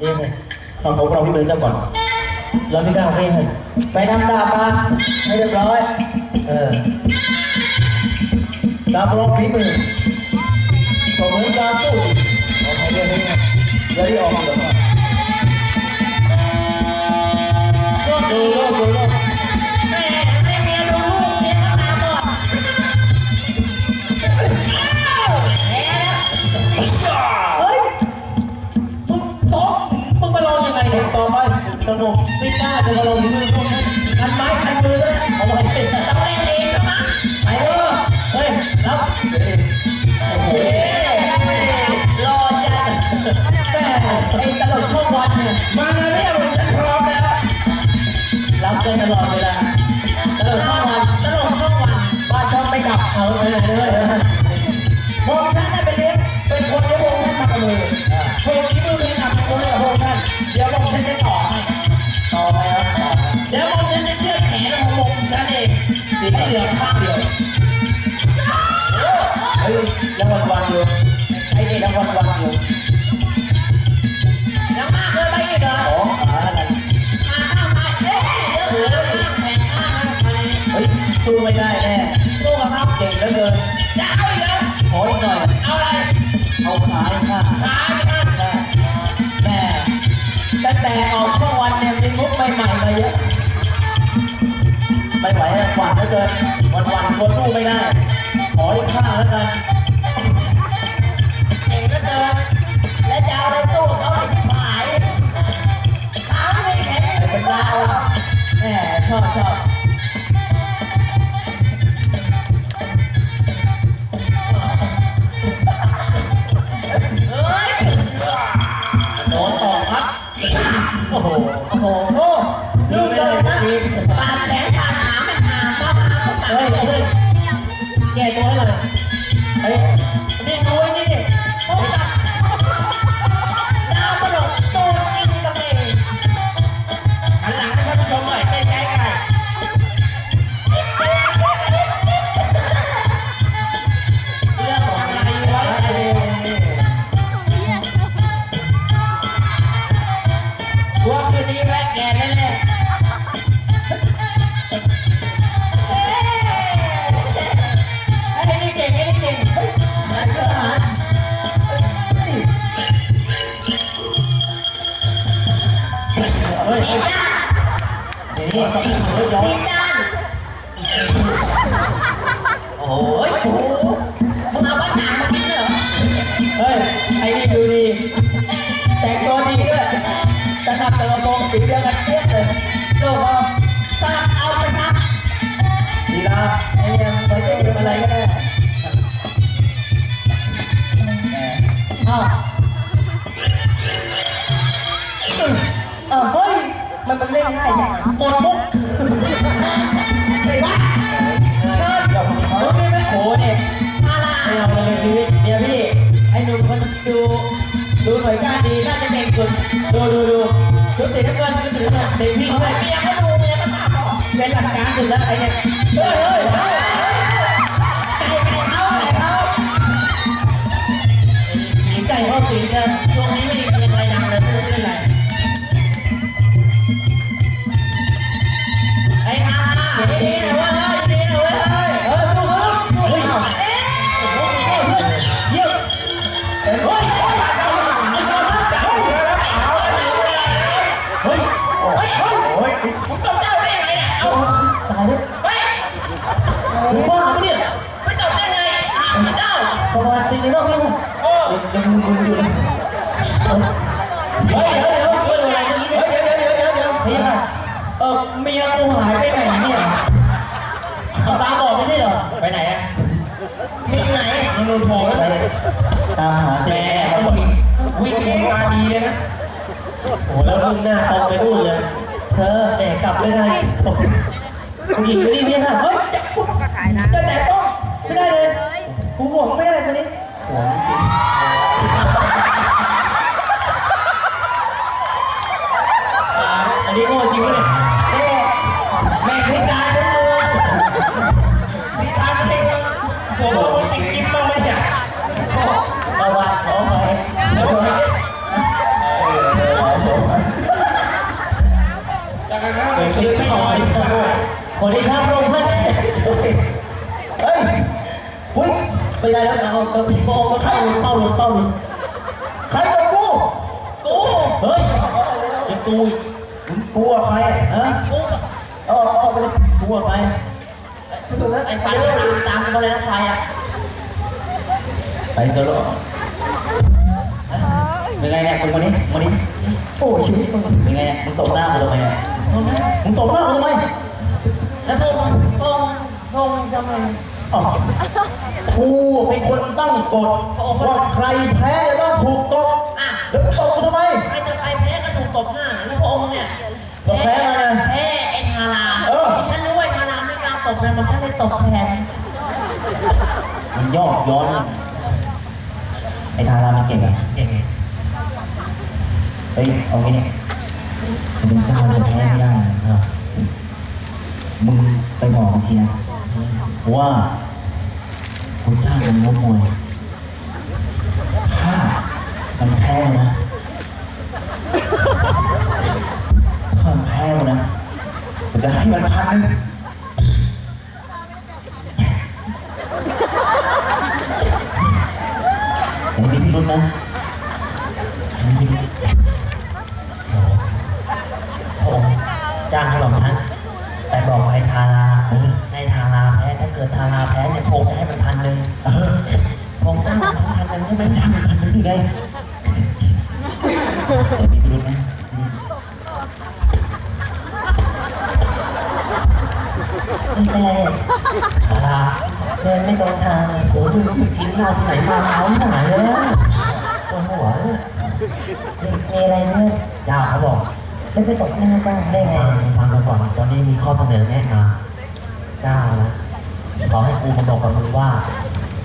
เอ๊ะขอของเราพี่เบิร์ดเจ้าก่อน เราไม่กล้าไม่ให้ไปทำดาบมาให้เรียบร้อย เออดาบรองฝีมือผมเหมือนการสู้ขอาไปเรื่อยๆอย่าได้ออกเดี๋ยวก่อนดูโลกดูโลก สงบไม่กล้าจะมาลงมือพวกนั้นคันไม้คันมือแล้วเอาไว้เป็นต้องเล่นเองนะมั้งไปเออเฮ้ยรับโอ้โหรอจัดแม่ไอ้ตลกช่อวันเนี่ยมาแล้วเนี่ยมันจะพร้อมแล้วรับเจอตลอดเวลาตลกช่อวันตลกช่อวันบ้านช่องไม่กลับเอาเลยเลยพวกฉันได้ไปเลี้ยน องสีเหลือข้างเดียวเฮ้ยยังวันวันอยู่ไอ้นี่รางวัลวันอยู่ยังมากเกินไปอีกเหรอสองขาแล้วกันมาข้างซ้าเอ๊ะเดี๋ยวเหลือข้างแขนข้างไรเฮ้ยสู้ไม่ได้แน่สู้กับเขาเก่งเหลือเกินจะเอาอีกเหรอขออีกหน่อยเอาอะไรเอาขาข้า ไม่ไหวอะหวานเหลือเกินวันวันคนสู้ไม่ได้ขออีกข้างแล้วกันเก่งเหลือเกินและจะเอาอะไรสู้เขาไอ้ที่หายขาไม่แข็งเป็นดาวอะแม่ชอบชอบโดนต่อครับโอ้โหโอ้โห แวะแกแน่ๆไอ้นี่เก่งไอ้นี่เก่งเฮ้ยมาเถอะหาเฮ้ยผิดด้านนี่เฮ้ยย้อนผิดด้านโอ้ยโหมึงเอาไว้หนังมากินเหรอเฮ้ย ไอ้นี่ดูดี แต่งตัวดีด้วย สนับตะโกนสีเดียวกันเทียบเลยโลกเราซับเอาไปซับลีลาไอ้เนี่ยไว้จะอยู่อะไรก็ได้อ้าวอ้าวเฮ้ย มันมันเล่นง่ายเนี่ยหมดมุกไอ้บ้าเชิญเดี๋ยวผมนี่ไม่โหเนี่ยมาละไม่เอาเลยชีวิตเดี๋ยวพี่ ไอ้หนุ่มคนดูดูหน่วยก้านดี น่าจะเก่งสุด ดูดูดู ดูสีน้ำเงินดูสีน้ำเงินเด็กพี่ด้วยเมียก็ดูเมียก็ตามบอกเป็นหลักการสุดแล้วไอ้เนี่ยเฮ้ยเฮ้ยเฮ้ยไก่ไก่เขาไก่เขาหนีไก่เข้าสีกัน ตายแล้วเฮ้ยมึงบ้าปะเนี่ยไม่ตบได้ไงอ้าวเจ้าประมาณปีนึงรอบนี้โอ้ยังมึนๆอยู่เลยเฮ้ยเดี๋ยวเดี๋ยวเดี๋ยวอะไรเมื่อกี้เฮ้ยเดี๋ยวเดี๋ยวเดี๋ยวเดี๋ยวเดี๋ยวเฮ้ยเออเมียกูหายไปไหนเนี่ยเอาตาบอกไม่ใช่เหรอไปไหนอะมีไหนมึงดูโผล่ไปแล้วตามหาแหเจ๊มต้องวิ่งวิ่งเองมาดีเลยนะโอ้โหแล้วมึงหน้าตรงไปนู่นเลยเธอแต่กลับไม่ได้ ผู้หญิงคนนี้เนี่ยนะเฮ้ยจะแต่ต้องไม่ได้เลยกูห่วงไม่ได้คนนี้หัวจริงอันนี้โง่จริงปะเนี่ยเอ๊ะแม่งพิการทั้งตัวพิการทั้งตัวหัวมึงติด เลยกลัวใครไอ้ไฟตามตามกันเลยนะไฟอะไปโซโล่เป็นไงเนี่ยมึงคนนี้คนนี้โอ้ชีวิตมึงเป็นไงเนี่ยมึงตบหน้ากูทำไมเนี่ยมึงตบหน้ากูทำไมแล้วพวกมึงพวกมึงพวกมึงทำไมอ๋อกูเป็นคนตั้งกฎว่าใครแพ้จะต้องถูกตบอะแล้วมึงตบกูทำไมใครจะใครแพ้ก็ถูกตบหน้าแล้วพวกมึงเนี่ยตบแพ้มานะ ตบเลยมันแค่ได้ตบแทนมันยอกย้อน ไอ้ทารามันเก่งอะเก่งเฮ้ยเอางี้เนี่ยมึงเป็นเจ้าจะแพ้ไม่ได้นะมึงไปบอกมันทีนะว่าคุณจ้างมันล้มมวยถ้ามันแพ้นะถ้ามันแพ้นะผมจะให้มันพันหนึ่ง แต่ไม่มีพิรุธนะไม่จ้างให้บอกท่านไปบอกไอ้ทาราให้ทาราแพ้ ถ้าเกิดทาราแพ้เนี่ยโพงให้มันพันหนึ่งเออโพงตั้งพันหนึ่งใช่ไหมไม่จ้างมันพันหนึ่งได้ไงแต่มีพิรุธนะไม่เป็นไรทารา เดินไม่ตรงทางโอ้ดูไปกินเหล้าที่ไหนมาเมาหนาเลยปวดหัวเนี่ยมีอะไรเนี่ยเจ้าเขาบอกจะไปตกหน้าเจ้าได้ไงฟังกันก่อนตอนนี้มีข้อเสนอแนะมาเจ้านะขอให้กูมาบอกกับมึงว่า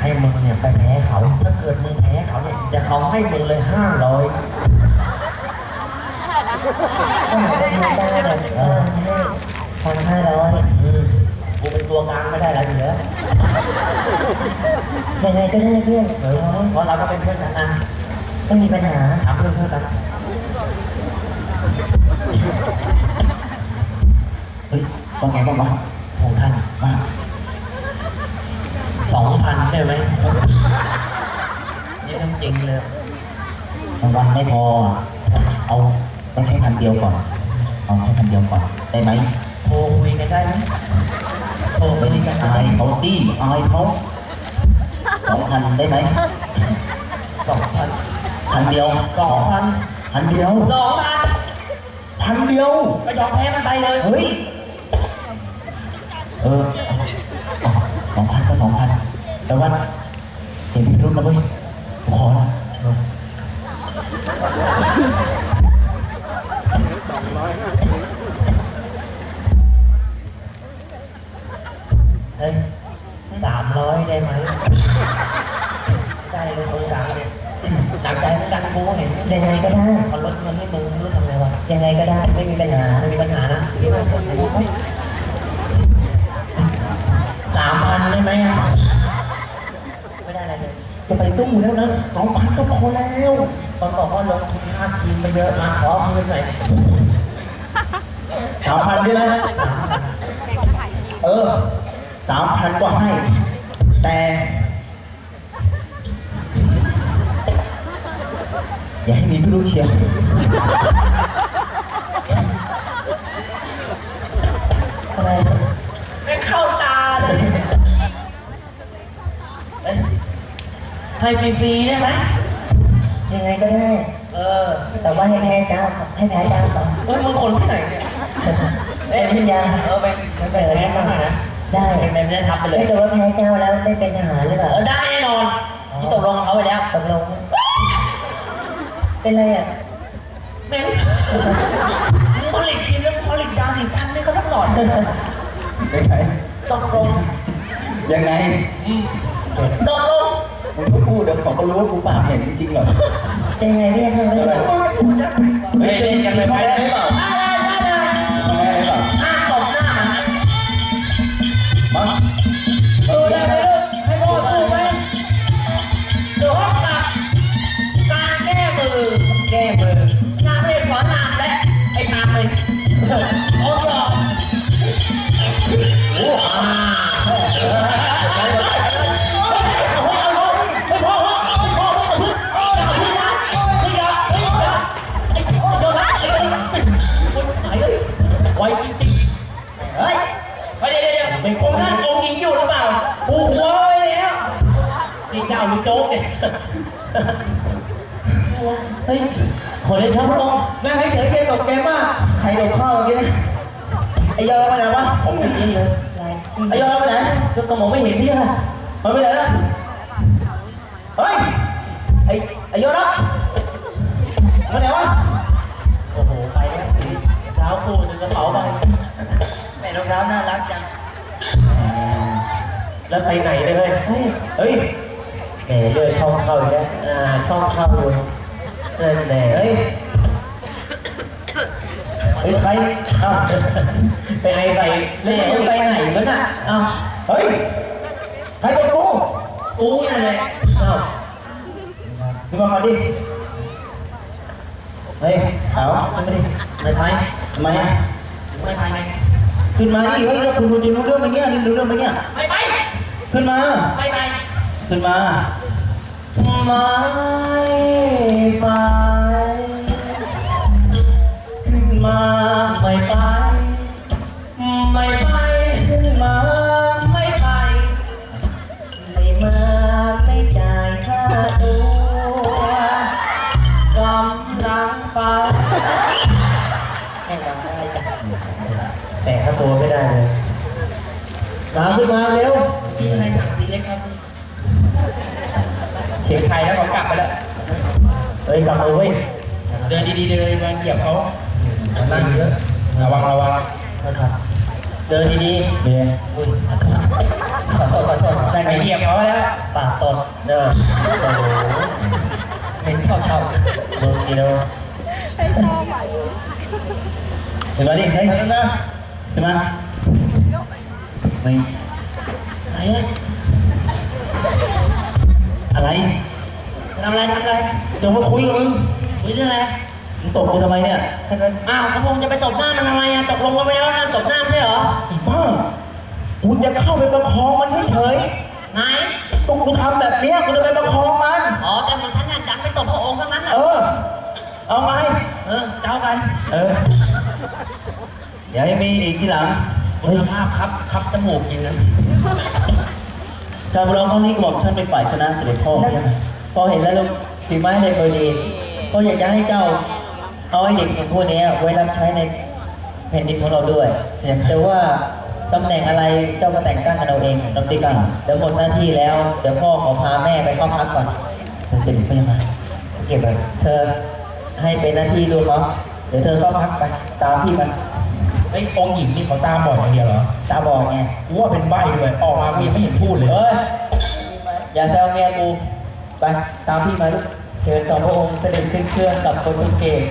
ให้มึงเนี่ยไปแพ้เขาถ้าเกิดมึงแพ้เขาเนี่ยจะเขาให้มึงเลยห้าร้อยก็เหมือนเป็นมึงได้เลยเออให้พันห้าร้อยอืม ตัวกลางไม่ได้อะไรอยู่แล้วยังไงก็ได้เพื่อนเออเพราะเราก็เป็นเพื่อนกันนะไม่มีปัญหาถามเพื่อนเพื่อนกันเฮ้ยว่าไงบ้างวะของท่านมาสองพันใช่ไหมนี่ต้องจริงเลยรางวัลไม่พอ เอาไปแค่พันเดียวก่อน เอาแค่พันเดียวก่อน ได้ไหมโทรคุยกันได้ไหมโทร ไปไม่ดีได้กันอายเขาสิอายเขาสองพันได้ไหมสองพันพันเดียวสองพันพันเดียวสองพันพันเดียวก็ยอมแพ้มันไปเลยเฮ้ยเออสองพันก็สองพันแต่ว่าเห็นพิรุธนะเว้ย ร้อยได้ไหมได้เลยตรงกลางเนี่ยหนักใจเหมือนกันกูเห็นยังไงก็ได้เขาลดเงินให้มึงไม่รู้ทำไงวะยังไงก็ได้ไม่มีปัญหาไม่มีปัญหานะคิดว่าสามพันได้ไหมอะไม่ได้อะไรเลยจะไปสู้แล้วนะสองพันก็พอแล้วตอนบอกว่าลงทุนค่าทีมไปเยอะมาขอคืนหน่อยสามพันใช่ไหมเออสามพันก็ให้ แต่ อย่าให้มีพิรุธเชียวอะไรไม่เข้าตาเลยเอ้ยให้ฟรีๆได้ไหมยังไงก็ได้ เออ แต่ว่าให้แพ้เจ้าให้แพ้เจ้าก่อนเอ้ยมึงคนที่ไหนเนี่ยเอ้ยวิญญาณเออไปไปแพ้มานะ ได้ไม่ไม่ได้ทับไปเลยถ้าเกิดว่าแพ้เจ้าแล้วได้เป็นทหารหรือเปล่าเออได้แน่นอนที่ตกลงกับเขาไปแล้วตกลง เป็นไรอะเม้นมึงผลิตกินแล้วผลิตยาสีฟันไม่ก็ต้องหลอดเป็นไงตกลงยังไงตกลงมึงก็พูดเดี๋ยวเขาก็รู้ว่ากูปากเห็นจริงๆเหรอจะยังไงเรียกเขาเลยเฮ้ยเล่นกันเลยพ่อแม่หรือเปล่าได้เลยได้เลย ไม่ขอองค์หญิงอยู่หรือเปล่าผูกหัวไว้แล้วนี่เจ้าหรือโจ๊กเนี่ยเฮ้ยขอได้ครับพรองค์นั่งให้เฉยเกมตกเกมมากใครโดนข้าวเมื่อกี้เนี่ยไอ้ยอมไปไหนวะผมไม่เห็นเลยไอ้ยอมไปไหนก็ต้องมอมไม่เห็นพี่ค่ะมันไปไหนละเฮ้ยไอ้ไอ้ยอมนะาไหนวะโอ้โหไปแล้วเท้าคู่ถึงกระเป๋าไปแม่รองเท้าน่ารักจัง แล้วไปไหนเลยเฮ้ยเฮ้ยแหมเลือดช่องเข้าอีกแล้วอ่าช่องเข้าเลยนั่นแหละเฮ้ยเฮ้ยใครอ้าวไปไอใส่แม่ไปไหนวะน่ะเอ้าเฮ้ยใครเป็นกูกูนั่นแหละเอ้าขึ้นมาก่อนดิเฮ้ยเอาขึ้นมาดิไม่ไปทำไมอะไม่ไปไงขึ้นมาดิเฮ้ยแล้วคุณคุณจะรู้เรื่องไหมเนี่ยนี่รู้เรื่องไหมเนี่ยไม่ไป ขึ้นมาไม่ไปขึ้นมา ไม่ไป ขึ้นมา ไม่ไป ไม่ไป ขึ้นมา ไม่ไป ไม่มาไม่จ่ายค่าตัวกำลังไปให้เราได้จ้ะแต่ค่าตัวไม่ได้เลยมาขึ้นมาเร็ว พี่อะไรสั่งสีเล็กครับเสียงไทยแล้วเขากลับไปแล้ว เฮ้ยกลับมาเว้ย เดินดีๆเดินมาเหยียบเขานั่งเยอะระวังระวังนะครับ เดินดีๆเนี่ยอุ้ยขอโทษขอโทษได้ไปเหยียบเขาแล้วปากตดเด้อโอ้โหเห็นเข้าเข้าเดินดีแล้วเห็นมาดิเฮ้ยขึ้นมาขึ้นมาไม่ไห นเนี่ยอะไรทำอะไรทำอะไรจะมาคุยกับมึงคุยเรื่องอะไรมึงตบกูทำไมเนี่ยอ้าวกระพงจะไปตบหน้ามันทำไมอะตกลงกันไปแล้วนะตบหน้าไม่ใช่เหรอไอ้บ้ากูจะเข้าไปประคองมันเฉยไหนๆต้องกูทำแบบเนี้ยกูจะไปประคองมันอ๋อแต่เหมือนฉันน่ะดันไปตบพระองค์ทั้งนั้นน่ะเออ เอาไงเออเจ้ากัน เอออย่าให้มีอีกทีหลัง คุณภาพครับครับจมูกจริงนะการร้องครั้งนี้ก็บอกฉันเป็นฝ่ายชนะเสด็จพ่อใช่ไหมพอเห็นแล้วลูกฝีไม้ลายมือดีก็อยากจะให้เจ้า เอาไอ้เด็กอย่างพวกนี้ไว้รับใช้ในแผ่นดินของเราด้วยแต่ว่าตำแหน่งอะไรเจ้าก็แต่งตั้งกันเอาเองน้ำตีกันเดี๋ยวหมดหน้าที่แล้ว เดี๋ยวพ่อขอพาแม่ไปเข้าพักก่อนฉันเสด็จไปยังไงเก็บไว้เธอให้เป็นหน้าที่ดูเขาเดี๋ยวเธอเข้าพักไปตามพี่ไป ไอ้องค์หญิงนี่เขาตามบอดอย่างเดียวเหรอตาบอดไงกูว่าเป็นใบด้วยออกมาเมียไม่เห็นพูดเลยเฮ้ยอย่าแซวเมียกูไปตามพี่มาลูกเชิญสองพระองค์เสด็จขึ้นเครื่องกับคนทุกเกต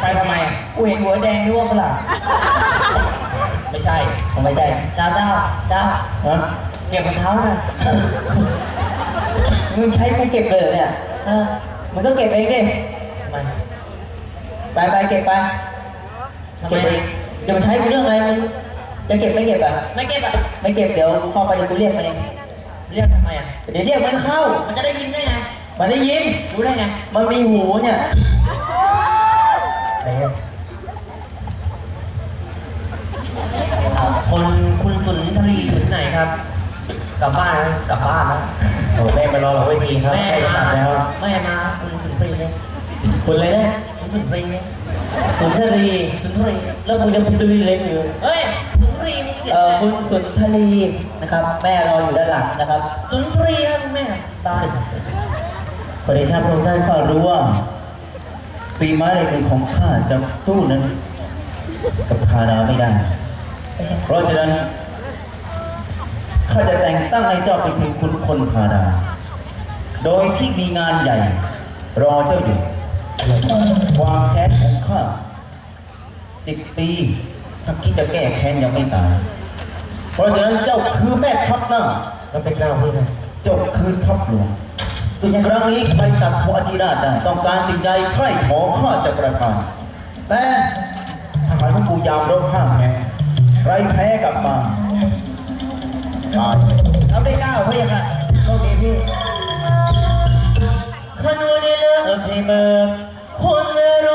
ไปทำไมอะกูเห็นหัวแดงด้วยฝรั่งไม่ใช่ผมไม่ใจเจ้าเจ้าเจ้าฮะเก็บรองเท้าหน่อยมึงใช้กูเก็บเลยเหรอเนี่ยเออมึงต้องเก็บเองดิไปไปเก็บไป เก็บเองจะมาใช้กูเรื่องอะไรมึงจะเก็บไม่เก็บอะ ไม่เก็บอะ ไม่เก็บเดี๋ยวกูเข้าไปเดี๋ยวกูเรียกมันเองเรียกทำไมอะ เดี๋ยวเรียกมันเข้า มันจะได้ยินได้ไง มันได้ยิน รู้ได้ไง มันมีหูเนี่ยไหนอะคนคุณสุนทรีถึงไหนครับ กลับบ้านแล้วกลับบ้านแล้วโอ้แม่มารอหลังเวทีครับแม่ใกล้จะมากลับแล้ว แม่มาคุณสุนทรีเนี่ยคุณเลยนะคุณสุนทรีเนี่ย สุนทรีสุนทรีแล้วคุณจะเป็นตุลีเล็กอยู่เฮ้ยสุนทรีมึงเขียนเอ่อไงคุณสุนทรีนะครับ แม่รออยู่ด้านหลังนะครับสุนทรีนะคุณแม่ตายขอเดชะพระองค์ท่านข้ารู้ว่าฝีไม้ลายมือของข้าจะสู้นั้น กับคาราไม่ได้ เพราะฉะนั้นข้าจะแต่งตั้งให้เจ้าเป็นถึงคุณพลคาราโดยที่มีงานใหญ่ รอเจ้าอยู่ ความแค้นของข้าสิบปีถ้าคิดจะแก้แค้นยังไม่สาย เพราะฉะนั้นเจ้าคือแม่ทัพหน้าแล้วเป็นเกล้าพี่นะเจ้าคือทัพหลวงสิ่งครั้งนี้ใครตัดหัวอธิราชได้ต้องการสิ่งใดใครขอข้าจะประทานแต่ทหารของกูยามรบห้ามแพ้ใครแพ้กลับมาตายเราได้เก้าพี่ค่ะโชคดีพี่ขนวนในเรื่องเพลงเบอร์ คนร